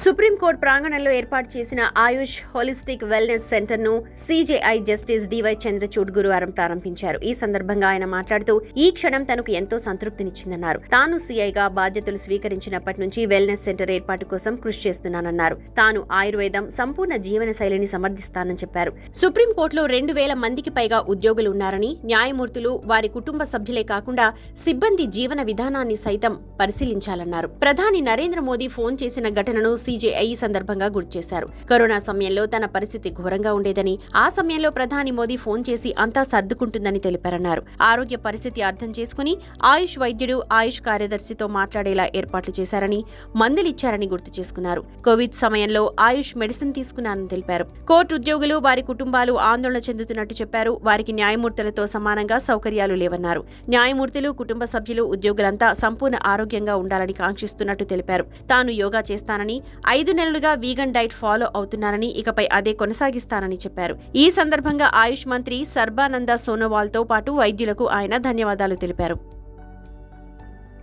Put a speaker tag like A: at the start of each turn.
A: Supreme court ప్రాంగణంలో ఏర్పాటు చేసిన ఆయుష్ హోలిస్టిక్ వెల్నెస్ సెంటర్ను సీజేఐ జస్టిస్ డివై చంద్రచూడ్ గురువారం ప్రారంభించారు. ఈ సందర్భంగా ఆయన మాట్లాడుతూ ఈ క్షణం తనకు ఎంతో సంతృప్తినిచ్చిందన్నారు. తాను సీఐగా బాధ్యతలు స్వీకరించినప్పటి నుంచి వెల్నెస్ సెంటర్ ఏర్పాటు కోసం కృషి చేస్తున్నానన్నారు. తాను ఆయుర్వేదం సంపూర్ణ జీవన శైలిని సమర్థిస్తానని చెప్పారు. సుప్రీంకోర్టులో రెండు వేల మందికి పైగా ఉద్యోగులు ఉన్నారని న్యాయమూర్తులు వారి కుటుంబ సభ్యులే కాకుండా సిబ్బంది జీవన విధానాన్ని సైతం పరిశీలించాలన్నారు. ప్రధాని నరేంద్ర మోదీ ఫోన్ చేసిన ఘటనను సీజేఐ ఈ సందర్భంగా గుర్తు చేశారు. కరోనా సమయంలో తన పరిస్థితి ఘోరంగా ఉండేదని ఆ సమయంలో ప్రధాని మోదీ ఫోన్ చేసి అంతా సర్దుకుంటుందని తెలిపారన్నారు. ఆరోగ్య పరిస్థితి అర్థం చేసుకుని ఆయుష్ వైద్యుడు ఆయుష్ కార్యదర్శితో మాట్లాడేలా ఏర్పాట్లు చేశారని మందులిచ్చారని గుర్తు చేసుకున్నారు. కోవిడ్ సమయంలో ఆయుష్ మెడిసిన్ తీసుకున్నానని తెలిపారు. కోర్టు ఉద్యోగులు వారి కుటుంబాలు ఆందోళన చెందుతున్నట్టు చెప్పారు. వారికి న్యాయమూర్తులతో సమానంగా సౌకర్యాలు లేవన్నారు. న్యాయమూర్తులు కుటుంబ సభ్యులు ఉద్యోగులంతా సంపూర్ణ ఆరోగ్యంగా ఉండాలని కాంక్షిస్తున్నట్టు తెలిపారు. తాను యోగా చేస్తానని ఐదు నెలలుగా వీగన్ డైట్ ఫాలో అవుతున్నానని ఇకపై అదే కొనసాగిస్తానని చెప్పారు. ఈ సందర్భంగా ఆయుష్ మంత్రి సర్బానంద సోనోవాల్తో పాటు వైద్యులకు ఆయన ధన్యవాదాలు తెలిపారు.